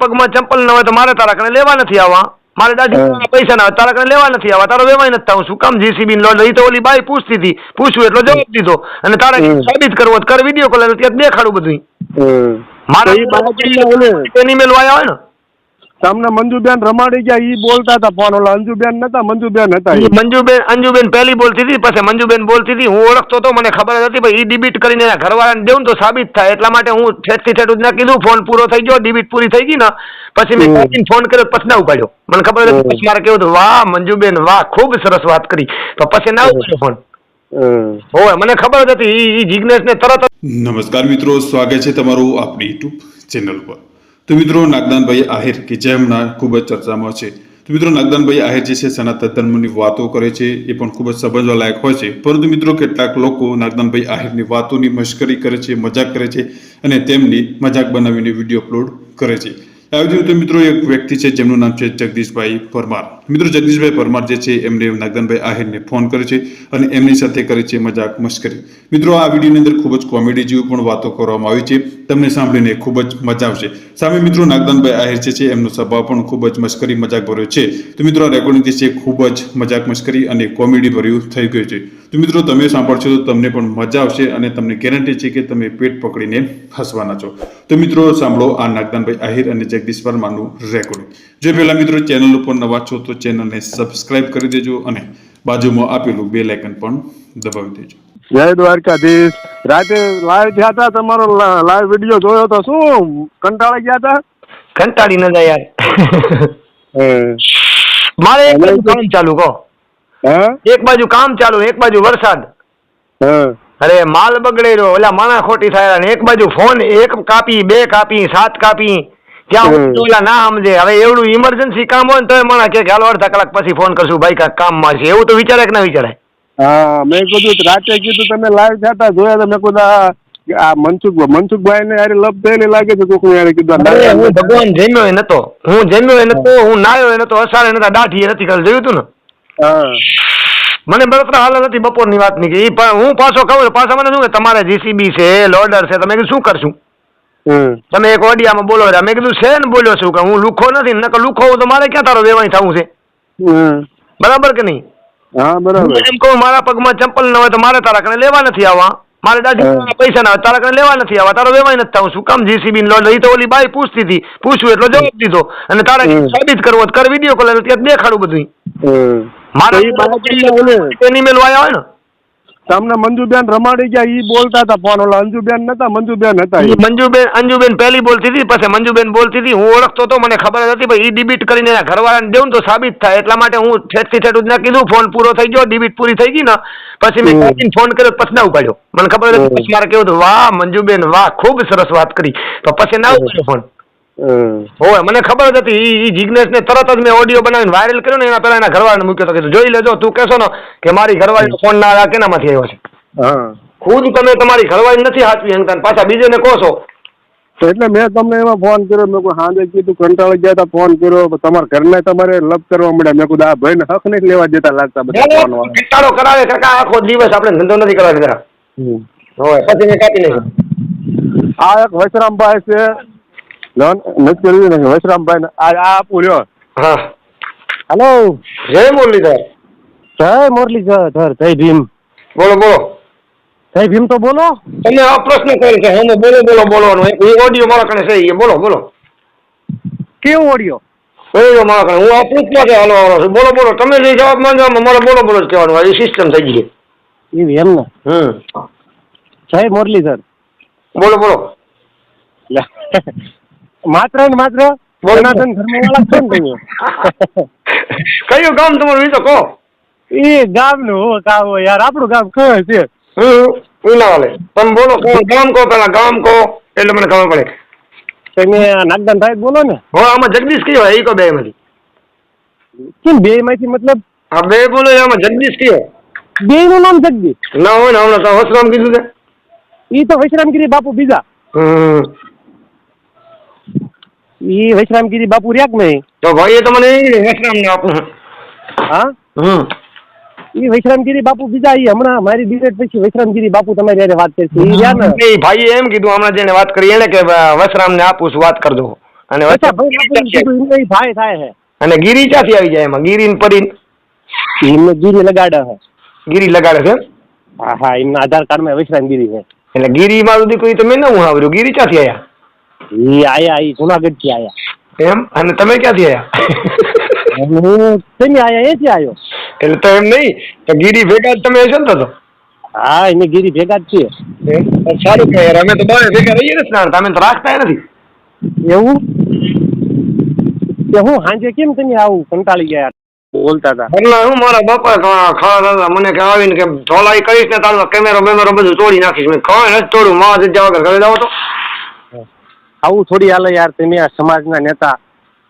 પગમાં ચંપલ ન હોય તો મારે તારા કને લેવા નથી આવવા. મારે દાદી હા. પૈસા ના હોય તારા કને લેવા નથી આવવા. તારો વેવાય નથી થવું. શું કામ જીસીબી લોડ એ તો ઓલી બાઈ પૂછતી હતી. પૂછ્યું એટલો જવાબ દીધો. અને તારે. સાબિત કરવો કર વીડિયો કોલ ત્યાં દેખાડું બધું. મારા એની મેલ વાયા હોય ને? તમને મંજુબેન રમાડી ગયા ઈ બોલતા હતા ફોન. ઓલા અંજુબેન નતા મંજુબેન હતા મંજુબેન અંજુબેન પહેલી બોલતી હતી પછી મંજુબેન બોલતી હતી હું ઓળખતો તો મને ખબર જ હતી ભાઈ ઈ ડિબિટ કરીને એના ઘરવાળાને દેવું ને તો સાબિત થાય. એટલા માટે હું ઠેઠથી ઠેઠ જ ના કીધું. ફોન પૂરો થઈ ગયો ડિબિટ પૂરી થઈ ગઈ ને પછી મેં કાકીને ફોન કર્યો પછી ના ઉપાડ્યો. મને ખબર હતી પછી મારે કેવું વાહ મંજુબેન વાહ ખૂબ સરસ વાત કરી. તો પછી ના ઉપાડ્યો ફોન. હોય મને ખબર હતી ઈ- ઈ જિજ્ઞેશને તરત નમસ્કાર મિત્રો સ્વાગત છે તમારું આપણી યુટ્યુબ ચેનલ પર તો મિત્રો નાગદાનભાઈ આહિર, કે જે હમણાં ખૂબ જ ચર્ચામાં છે. તો મિત્રો નાગદાનભાઈ આહિર જે છે સનાતન ધર્મની વાતો કરે છે, એ પણ ખૂબ જ સમજવા લાયક હોય છે. પરંતુ મિત્રો કેટલાક લોકો નાગદાનભાઈ આહિરની વાતોની મશ્કરી કરે છે, મજાક કરે છે અને તેમની મજાક બનાવીને વીડિયો અપલોડ કરે છે. આવી રીતે મિત્રો એક વ્યક્તિ છે, જેમનું નામ છે જગદીશભાઈ પરમાર. મિત્રો જગદીશભાઈ પરમાર જે છે, એમને નાગદાનભાઈ આહિરને ફોન કરે છે અને એમની સાથે કરે છે મજાક મશ્કરી. મિત્રો આ વિડીયોની અંદર ખૂબ જ કોમેડી જેવી પણ વાતો કરવામાં આવી છે. તમને સાંભળીને ખૂબ જ મજા આવશે. સામે મિત્રો નાગદાનભાઈ આહિર જે છે, એમનો સ્વભાવ પણ ખૂબ જ મશ્કરી મજાક ભર્યો છે. તો મિત્રો આ રેકોર્ડિંગ જે છે, ખૂબ જ મજાક મશ્કરી અને કોમેડી ભર્યું થઈ ગયું છે. તો મિત્રો તમે સાંભળશો તો તમને પણ મજા આવશે અને તમને ગેરંટી છે કે તમે પેટ પકડીને હસવાના છો. તો મિત્રો સાંભળો આ નાગદાનભાઈ આહિર અને જગદીશ વર્માનું રેકોર્ડિંગ જો પહેલા મિત્રો ચેનલ ઉપર નવા છો તો ચેનલને સબસ્ક્રાઈબ કરી દેજો અને બાજુમાં આપેલું બે લાઇકન પણ દબાવી દેજો. જય દ્વારકાધીશ. રાતે લાઈવ થયા હતા તમારો લાઈવ વીડિયો જોયો તો શું? કંટાળી ગયા હતા? કંટાળી ન જાય યાર. મારે એક બાજુ કામ ચાલુ કહો. એક બાજુ કામ ચાલુ એક બાજુ વરસાદ. હમ. અરે માલ બગડે રહ્યો ઓલા માણા ખોટી થાય અને એક બાજુ ફોન એક કાપી બે કાપી સાત કાપી. ત્યાં ઓલા ના સમજે. હવે એવડું ઇમરજન્સી કામ હોય ને તોય માણા કે હાલો અડધા કલાક પછી ફોન કરશું. ભાઈ કાંઈક કામમાં છે. એવું તો વિચારે કે ના વિચારે? હા મેં કીધું રાતે કીધું તમે લાઈવ થતા જોયા તો મેં કીધું આ- મનસુખ મનસુખભાઈ ને યાર લપ થયેલી લાગે છે કોક યાર કીધું હું ભગવાન જમ્યો એ નતો હું જમ્યો એ નતો હું નાયો એ નતો અસારે નતા દાઢી નથી કાલે જોયું તું ને? હા. મને બળતરા હાલ નથી બપોરની વાતની કે પણ હું પાછો કહું પાછા મને શું કે તમારે જીસીબી છે લોડર છે તમે કીધું શું કરશું? તમે એક ઓડિયામાં બોલો રહ્યા મેં કીધું છે ને બોલ્યો છું? કે હું લુખો નથી ને નકર લુખો તો મારે ક્યાં તારો વેવાઈ થવું છે. બરાબર કે નહીં? હા બરાબર. એમ કહું મારા પગમાં ચંપલ ન હોય તો મારે તારા કને લેવા નથી આવવા. મારે દાદી પૈસા ના તારા કને લેવા નથી આવવા. તારો વેવાય નથી થવું. શું કામ જીસીબી લો? એ તો ઓલી બાઈ પૂછતી હતી. પૂછ્યું એટલો જવાબ દીધો. અને તારે સાબિત કરવો કર વીડિયો કોલ ત્યાં દેખાડું બધું મારે એની મેલ વાયા હોય ને? તમને મંજુબેન રમાડી ગયા ઈ બોલતા હતા ફોન ઓલા અંજુબેન નતા મંજુબેન હતા. મંજુબેન અંજુબેન પહેલી બોલતી હતી પછી મંજુબેન બોલતી હતી હું ઓળખતો હતો મને ખબર જ હતી ભાઈ ઈ ડિબિટ કરીને એના ઘરવાળાને દેવું ને તો સાબિત થાય એટલા માટે હું ઠેઠથી ઠેઠ જ ના કીધું ફોન પૂરો થઈ ગયો ડિબિટ પૂરી થઈ ગઈ ને પછી મેં. કાકીને ફોન કર્યો પછી ના ઉપાડ્યો મને ખબર હતી. પછી મારે કેવું વાહ મંજુબેન વાહ ખૂબ સરસ વાત કરી તો પછી ના ઉપાડ્યો ફોન. હોય મને ખબર જ હતી એ જિજ્ઞેશને તરત જ મેં ઓડિયો બનાવીને વાયરલ કર્યો ને એના પહેલા એના ઘરવાળાને મૂક્યો તો કીધું જોઈ લેજો તું કહેશો ને કે મારી ઘરવાળીનો ફોન ના આ કેનામાંથી આવ્યો છે? ખુદ તમે તમારી ઘરવાળી નથી હાચવી ને પાછા બીજેને કહો છો. તો એટલે મેં તમને એમાં ફોન કર્યો મેં કોઈ હાંજે કીધું કંટાળી ગયા હતા ફોન કર્યો તમારા ઘરને તમારે લપ કરવા મળ્યા. મેં કીધું આ ભાઈને હક નહીં લેવા દેતા લાગતા બધા કંટાળો કરાવે કાકા આખો દિવસ આપણે ધંધો નથી કરવા દેતા. હોય પછી મેં કાપી નહીં આ એક વૈશ્રામભાઈ છે લોન નથી કર્યું ને વૈશ્રામભાઈ આ આ આપું લ્યો હા. હલો જય મુરલીધર. જય મુરલી સર જય ભીમ. બોલો બોલો. જય ભીમ તો બોલો. તમે આ પ્રશ્ન કર્યો છે. હું બોલો બોલો બોલવાનો. એ ઓડિયો મારા કને છે એ. બોલો બોલો. કેવું ઓડિયો ઓડિયો મારા કને હું આ પૂછવા છે હાલો હાલો છું. બોલો બોલો. તમે જે જવાબ માંગો મારે બોલો બોલો જ કહેવાનું. એ સિસ્ટમ થઈ ગઈ એવી એમ ને હમ. જય મુરલી સર બોલો. બોલો માત્ર ને માત્ર. સનાતન ધર્મ વાળા ને તમે કયું ગામ તમારું? એ તો કહો. એ ગામનું કામ યાર. આપણું ગામ કયું છે? ઉનાવાલે તમે બોલો કોણ ગામ કહો પેલા ગામ કહો એટલે મને ખબર પડે. તમે નાગદાન સાહેબ બોલો ને. હો આમાં જગદીશ કયો એ કહો બે માંથી કેમ બે માંથી મતલબ? આ બે બોલો આમાં જગદીશ કયો બે નું નામ જગદીશ? ના હોય ને હમણાં તો વસરામ કીધું છે. ઈ તો વૈશ્રામગીરી બાપુ બીજા. હમ ઈ વૈશ્રામગીરી બાપુ રહ્યા કે નહીં? તો ભાઈ એ તો મને વૈશ્રામ ને આપું. હા? હમ. ઈ વૈશ્રામગીરી બાપુ બીજા ઈ હમણાં મારી ડિબેટ પછી વૈશ્રામગીરી બાપુ તમારી હારે વાત કરશે. ઈ રહ્યા ને? એ ભાઈએ એમ કીધું હમણાં જેને વાત કરી એને કે વસરામ ને આપું છું વાત કરજો. અને ભાઈ ભાઈ થાય હે. અને ગીરી ક્યાંથી આવી જાય એમાં? ગીરી ને પરી એમને ગીરી લગાડે હે. ગીરી લગાડે છે હા હા એમના આધાર કાર્ડમાં વિશ્રામ ગીરી છે એટલે ગીરી મારું દીકરી તો મેં હું સાંભળ્યું ગીરી ક્યાંથી આયા? ઈ આયા ઈ જુનાગઢથી આયા. એમ? અને તમે ક્યાંથી આયા? હું તમે આયા એથી આવ્યો એટલે તો એમ નહીં તો ગીરી ભેગા જ તમે હશો ને તો હા એને ગીરી ભેગા જ છે સારું કહે અમે તો બારે ભેગા રહીએ ને સ્નાન તમે તો રાખતા નથી. એવું? કે હું સાંજે કેમ તમે આવું કંટાળી ગયા? બોલતા હતા. એટલે હું મારા બાપા ખાવા હતા મને કે આવીને કે ઢોલાઈ કરીશ ને તારો કેમેરો બેમેરો બધું તોડી નાખીશ. મેં કઈ નથી તોડું માં જગ્યા વગર ઘરે જાવ તો. આવું થોડી હાલે યાર તમે આ સમાજના નેતા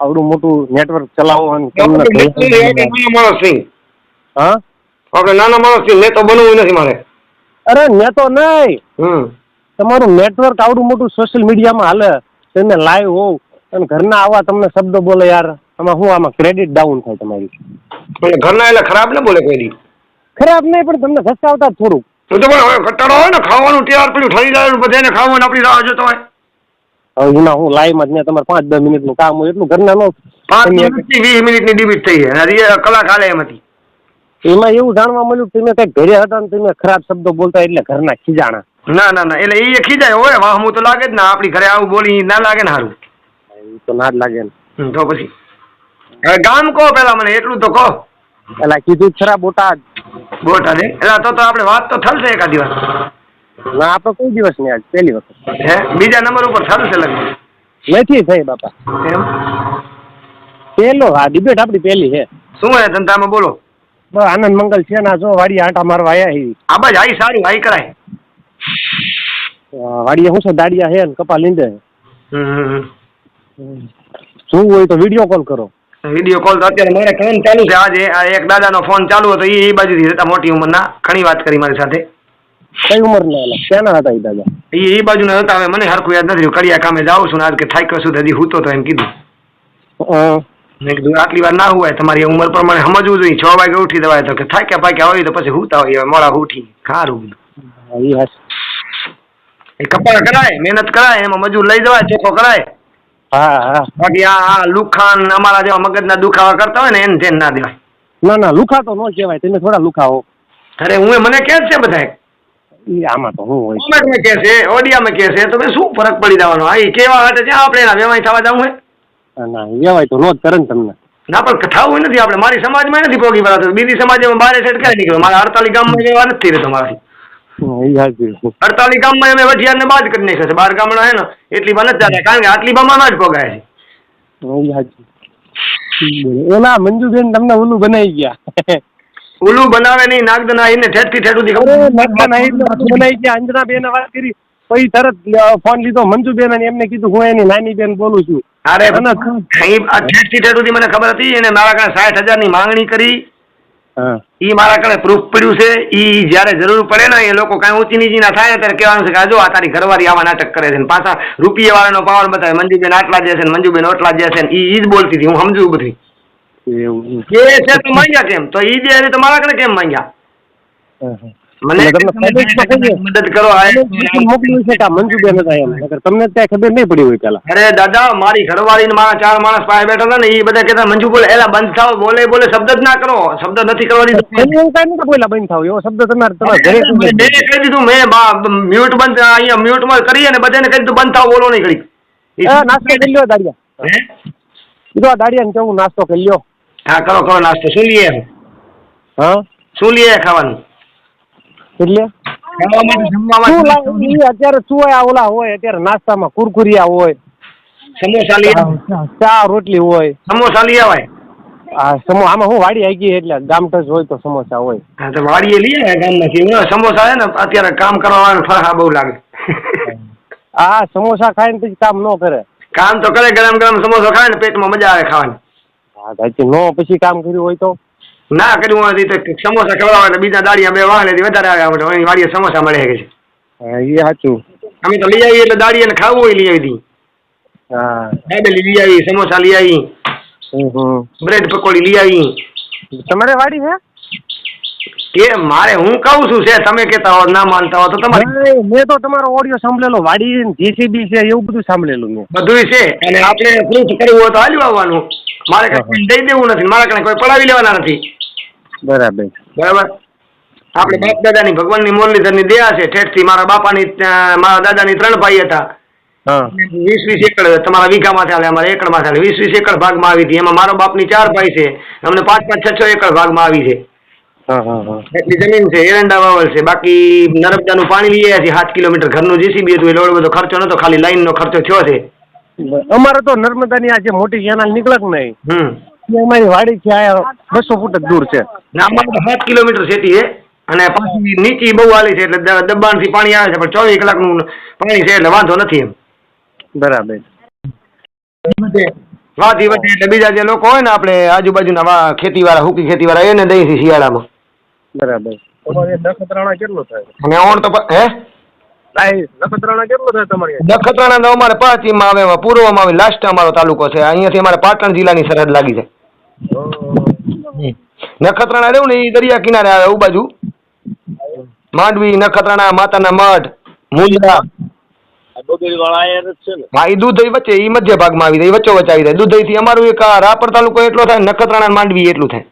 આવડું મોટું નેટવર્ક ચલાવો અને તમને માણસ છે હા? આપણે નાના માણસ છીએ નેતો બનવું નથી મારે. અરે નેતો નહીં. હમ. તમારું નેટવર્ક આવડું મોટું સોશિયલ મીડિયામાં હાલે. તમે લાઈવ હોવ અને ઘરના આવા તમને શબ્દ બોલે યાર. આમાં હું આમાં ક્રેડિટ ડાઉન થાય તમારી. ઘરના એટલે ખરાબ ને બોલે કોઈ ખરાબ નહીં પણ તમને ઘસકાવતા જ થોડુંક. તો પણ હવે કંટાળો હોય ને ખાવાનું તૈયાર પડ્યું ઠરી જાય બધાને ખાવાનું આપણી રાહ જોતો હોય. એમાં હું લાઈવમાં જ ને તમારે પાંચ દસ મિનિટનું કામ હોય એટલું ઘરના નો વીસ મિનિટની ડિબિટ થઈ છે કલાક હાલે એમ હતી. એમાં એવું જાણવા મળ્યું કે તમે કંઈક ઘરે હતા ને તમે ખરાબ શબ્દો બોલતા એટલે ઘરના ખીજાણા. ના ના ના એટલે એ ખીજાય. હોય વાહમું તો લાગે જ ને આપણી ઘરે આવું બોલી ના લાગે ને સારું એ તો ના જ લાગે ને. તો પછી. હવે ગામ કહો પેલા મને એટલું તો કહો. પેલા કીધું ખરા બોટાદ. બોટાદ? એટલે તો તો આપણે વાત તો થલશે એકાદ દિવસ ના આપણે કોઈ દિવસ નહીં આજ પહેલી વખત. હે? બીજા નંબર ઉપર થયું છે લગ્ન નથી થઈ બાપા. કેમ પેલો આ ડિબેટ આપણી પહેલી છે. શું હે ધંધામાં? બોલો. બસ આનંદ મંગલ છે ના જો વાડી આંટા મારવા આયા હી. આ બસ આઈ સારું આઈ કરાય. વાડીએ શું છે દાડિયા હે ને કપા લીંડે હમ, હોય તો વીડિયો કોલ કરો. વિડિયો કોલ તો અત્યારે મારે કામ ચાલુ છે આજે. આ એક દાદાનો ફોન ચાલુ હતો એ બાજુથી હતા મોટી ઉંમરના. ઘણી વાત કરી મારી સાથે. કઈ ઉંમર ના એલા? ક્યાંના હતા એ દાદા? એ એ બાજુના હતા હવે મને હરખું યાદ નથી કડિયા કામે જાઉં છું ને આજ કે થાક્યો છું હજી હૂતો તો એમ કીધું. મેં કીધું આટલી વાર ના હોય તમારી ઉંમર પ્રમાણે સમજવું જોઈએ. છ વાગે ઉઠી દેવાય તો કે થાક્યા પાક્યા હોય તો પછી હુતા હોય મોડા ઉઠી. ખારું બધું એ કપાળ કરાય મહેનત કરાય એમાં મજૂર લઈ જવાય ચોખ્ખો કરાય. હા હા. બાકી આ આ લુખાન અમારા જેવા મગજના દુખાવા કરતા હોય ને એને ધ્યાન ના દેવાય. ના ના લુખા તો ન કહેવાય તમે થોડા લુખાઓ અરે હું મને કે છે બધા ઈ આમાં તો શું હોય કોમેન્ટમાં કે છે ઓડિયામાં કે છે તો ભાઈ શું ફરક પડી જવાનો? આ એ કેવા હાટે છે આપણે એના વેવાય થવા જવું હોય ના, ના તો નો જ કરે ને તમને. ના પણ થવું નથી આપણે. મારી સમાજમાં નથી પોગી બરાબર બીજી સમાજમાં બારે સેટ ક્યારે નીકળ્યો મારા અડતાલી ગામમાં એવા નથી રહેતો તમારાથી. અડતાલીસ ગામમાં અમે વઢિયારને બાદ કરી નાખ્યા છે. બાર ગામડા હે ને એટલી માં નથી જતા કારણ કે આટલી બામાં જ પોગાય છે. એના મંજુબેન તમને ઓલું બનાવી ગયા. ઉલું બનાવે નહીં નાગદના એને ઠેઠથી ઠેઠ સુધી નાટકા નહીં બનાવી અંજના બેન વાત કરી પછી તરત ફોન લીધો મંજુબેન અને એમને કીધું હું એની નાની બેન બોલું છું. અરે ઠેઠથી ઠેઠ સુધી મને ખબર હતી એને મારા કારણે સાઠ હજારની માંગણી કરી. ઈ મારા કારણે પ્રૂફ પડ્યું છે. ઈ જ્યારે જરૂર પડે ને એ લોકો કાંઈ ઊંચી નીચી ના થાય ત્યારે કહેવાનું છે કે આજો જો આ તારી ઘરવાળી આવા નાટક કરે છે પાછા રૂપિયા વાળાનો પાવર બતાવે મંજુબેન આટલા જે છે મંજુબેન ઓટલા જે છે ઈ જ બોલતી હતી હું સમજુ બધી એવું એ છે તો માંગ્યા કેમ? તો ઈ દે તો મારા કારણે કેમ માંગ્યા. મને મદદ કરો મોકલ્યું છે કે મંજુબેન હતા એમ નકર તમને ત્યાં ખબર નહીં પડી હોય પેલા. અરે દાદા મારી ઘરવાળી ને મારા ચાર માણસ પાસે બેઠા હતા ને એ બધા કહેતા મંજુ બોલે એલા બંધ થાવ બોલે બોલે શબ્દ જ ના કરો. શબ્દ નથી કરવાની એવું કાંઈ નથી બોલા બંધ થાવ એવો શબ્દ તમારે તમારા ઘરે મેં કહી દીધું મેં મ્યુટ બંધ અહીંયા મ્યુટમાં કરી અને બધાને કહી દીધું બંધ થાવ બોલો નહીં ઘડી નાસ્તો કરી લ્યો દાડિયા? કીધું આ દાડિયાને કેવું નાસ્તો કરી લ્યો. હા કરો કરો નાસ્તો. શું લઈએ હા? શું લઈએ ખાવાનું? એટલે અત્યારે ચૂયા ઓલા હોય અત્યારે નાસ્તામાં કુરકુરિયા હોય. સમોસા લઈ ચા રોટલી હોય. સમોસા લઈ આવાય? આ સમો આમાં હું વાડી આવી ગઈ એટલે ગામટસ હોય તો સમોસા હોય. હા તો વાડીએ લઈ આવ્યા ગામમાંથી. સમોસા છે ને અત્યારે કામ કરવા ફરહા બહુ લાગે. આ સમોસા ખાઈને પછી કામ ન કરે. કામ તો કરે ગરમ ગરમ સમોસો ખાય ને પેટમાં મજા આવે ખાવાની. હા સાચી નો પછી કામ કર્યું હોય તો? ના કર્યું હોય તો સમોસા ખવડાવે એટલે બીજા દાડિયા બે વાળે વધારે આવે આપણે અહીં વાડીએ સમોસા મળે છે. હા, એ સાચું. અમે તો લઈ આવીએ એટલે દાડિયાને ખાવું હોય લઈ આવી હતી હા. દાબેલી લઈ આવી સમોસા લઈ આવી. બ્રેડ પકોડી લઈ આવી તમારે વાડી છે? કે મારે હું કહું છું છે તમે કહેતા હો ના માનતા હો તો તમારે મેં તો તમારો ઓડિયો સાંભળેલો. વાડી જીસીબી છે એવું બધું સાંભળેલું મેં. બધું છે અને આપણે પ્રૂફ કરવું હોય તો હાલ્યું આવવાનું. મારે કઈ દઈ દેવું નથી. મારે કઈ કોઈ પડાવી લેવાના નથી. બરાબર. બરાબર? આપણે બાપ દાદાની ભગવાનની મુરલીધરની દયા છે. ઠેઠથી મારા બાપાની મારા દાદાની ત્રણ ભાઈ હતા. વીસ વીસ એકડ તમારા વીઘામાં ચાલે અમારા એકડમાં ચાલે વીસ વીસ એકડ ભાગમાં આવી હતી. એમાં મારા બાપની ચાર ભાઈ છે. અમને પાંચ પાંચ છ છ એકડ ભાગમાં આવી છે. એટલી જમીન છે. એરંડા વાવલ છે. બાકી નર્મદાનું પાણી લઈ આવ્યા છે સાત કિલોમીટર ઘરનું જીસીબી હતું. એટલે બધો ખર્ચો નતો. ખાલી લાઈનનો ખર્ચો થયો છે. અમારે તો નર્મદાની આ જે મોટી કેનાલ નીકળે કે નહીં હમ. એ અમારી વાડી છે આ બસો ફૂટ જ દૂર છે. અમારે તો સાત કિલોમીટર સેટી છે. અને પાછી નીચી બહુ હાલી છે એટલે દબાણથી પાણી આવે છે પણ ચોવીસ કલાકનું પાણી છે એટલે વાંધો નથી એમ. બરાબર. વાથી વચ્ચે એટલે બીજા જે લોકો હોય ને આપણે આજુબાજુના વા ખેતીવાળા હુકી ખેતીવાળા એને દઈ છે શિયાળામાં. બરાબર. તમારે નખત્રાણા કેટલો થાય? અને ઓણ તો હે? નખત્રાણા કેટલો થાય તમારે નખત્રાણા તો અમારે પશ્ચિમમાં આવે પૂર્વમાં આવે લાસ્ટ અમારો તાલુકો છે. અહીંયાથી અમારે પાટણ જિલ્લાની સરહદ લાગી છે. નખત્રાણા રહ્યું ને એ દરિયા કિનારે આવે એવું બાજુ માંડવી નખત્રાણા માતાના મઠ મુંદ્રા હા એ દૂધઈ વચ્ચે એ મધ્ય ભાગમાં આવી જાય વચ્ચો વચ્ચે આવી જાય. દૂધઈ થી અમારું એક આ રાપર તાલુકો એટલો થાય નખત્રાણા માંડવી એટલું થાય.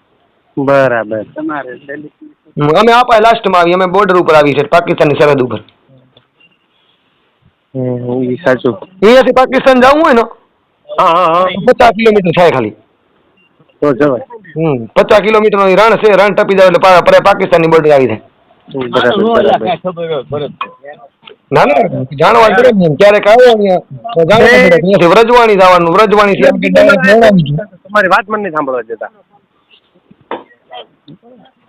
બરાબર. અમે આપા લાસ્ટમાં આવી અમે બોર્ડર ઉપર આવી છે પાકિસ્તાનની સરહદ ઉપર. હમ, સાચું. અહીંયાથી પાકિસ્તાન જવું હોય ને હા હા હા. પચાસ કિલોમીટર થાય ખાલી. તો જવાય. હમ પચાસ કિલોમીટરનું રણ છે રણ ટપી જાય એટલે પાકિસ્તાનની બોર્ડર આવી જાય. ના ના જાણવા પડે ને ક્યારેક આવો અહીંયા વ્રજવાણી જવાનું વ્રજવાણી. તમારી વાત મને સાંભળવા દેતા.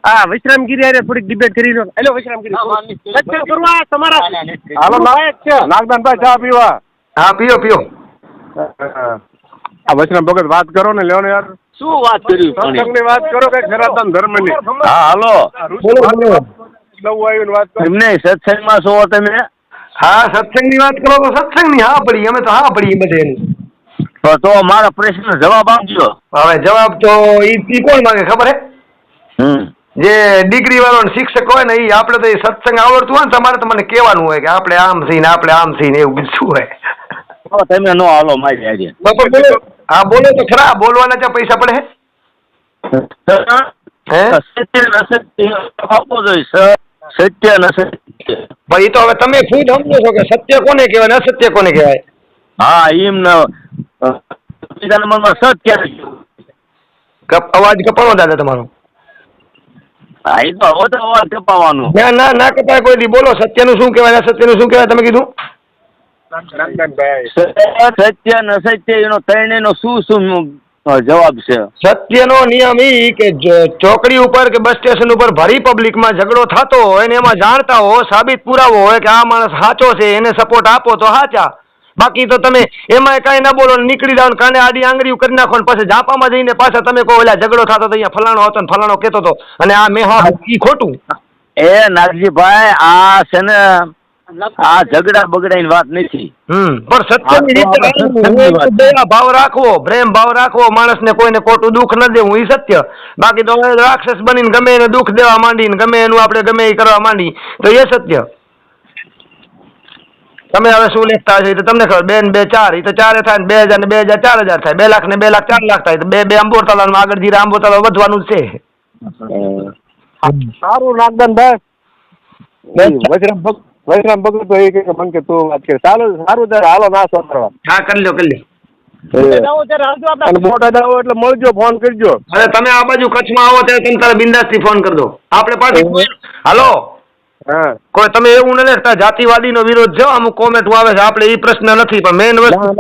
હા વિશ્રામગીરી આરે થોડીક ડિબેટ કરી લો. હેલો વિશ્રામગીરી. કરવા તમારા હાલો લાયક છે. નાગદાનભાઈ ચા પીવા. હા પીઓ પીઓ. આ વચના ભગત વાત કરો ને લેવાનો યાર. શું વાત કરી સત્સંગની વાત કરો કે સનાતન ધર્મની? હા હાલો. બોલો બોલો. નવું આવીને વાત કરો. એમને સત્સંગમાં છો તમે? હા સત્સંગની વાત કરો તો સત્સંગની હા પડી અમે તો હા પડી બધે. તો તો મારા પ્રશ્ન જવાબ આપજો. હવે જવાબ તો ઈ ઈ કોણ માંગે ખબર હે? હમ. જે ડિગ્રી વાળો શિક્ષક હોય ને એ આપણે તો એ સત્સંગ આવડતું હોય ને તમારે તો મને કહેવાનું હોય કે આપણે આમ છીએ ને આપણે આમ છીએ ને એવું બીજું શું હોય તમે નો હાલો મારી આજે હા બોલો તો ખરા બોલવાના ત્યાં પૈસા પડે? સત્ય ને સત્ય ભાઈ તો હવે તમે ખુદ સમજો છો કે સત્ય કોને કહેવાય ને અસત્ય કોને કહેવાય? હા એમ ને અ, મનમાં સત્ય અવાજ કપાણો દાદા તમારો. હા એ તો હવે તો અવાજ કપાવાનું ના ના ના કપાય કોઈ દી. બોલો સત્યનું શું કહેવાય ને અસત્યનું શું કહેવાય તમે કીધું? સત્ય સત્ય ને અસત્ય એનો ત્રણેયનો શું શું જવાબ છે? સત્યનો નિયમ ઈ કે ચોકડી ઉપર કે બસ સ્ટેશન ઉપર ભરી પબ્લિકમાં ઝઘડો થતો હોય ને એમાં જાણતા હો સાબિત પુરાવો હોય કે આ માણસ સાચો છે એને સપોર્ટ આપો તો સાચા. બાકી તો તમે એમાં કાંઈ ના બોલો નીકળી જાવ કાને આડી આંગળી કરી નાખો ને પછી જાપામાં જઈને પાછા તમે કહો ઓલા ઝઘડો થતો હતો અહીંયા ફલાણો હતો ને ફલાણો કહેતો હતો અને આ મેં હા ઈ ખોટું. એ નાગજીભાઈ આ છે ને આ ઝઘડા બગડાની વાત નથી. પણ સત્યની રીતે ભાવ રાખવો પ્રેમ ભાવ રાખવો માણસને કોઈને ખોટું દુઃખ ન દેવું એ સત્ય. બાકી તો રાક્ષસ બનીને ગમે એને દુઃખ દેવા માંડી ને ગમે એનું આપણે ગમે એ કરવા માંડી તો એ સત્ય. તમે હવે શું લેખતા હશો? એ તો તમને ખબર બે ને બે ચાર એ તો ચારે થાય ને બે હજાર ને બે હજાર ચાર હજાર થાય. બે લાખ ને બે લાખ ચાર લાખ થાય. તો બે બે અંબોર તલાવ આગળ ધીરે અંબોર તલાવ વધવાનું છે. સારું નાગદાનભાઈ ભગત વચરામ ભગત તો એ કે મને કે તું વાત કરે. ચાલો સારું ત્યારે હાલો નાસ્તો કરવા. હા કરી લ્યો કરી લો મોટા દાવો એટલે મળજો ફોન કરજો. હવે તમે આ બાજુ કચ્છમાં આવો ત્યારે તમે તારે બિંદાસથી ફોન કરી દો. આપણે પાછું હાલો. હા. કોઈ તમે એવું ન લેતા જાતિવાદીનો વિરોધ જો અમુક કોમેન્ટ આવે છે. આપણે એ પ્રશ્ન નથી પણ મેઇન વસ્તુ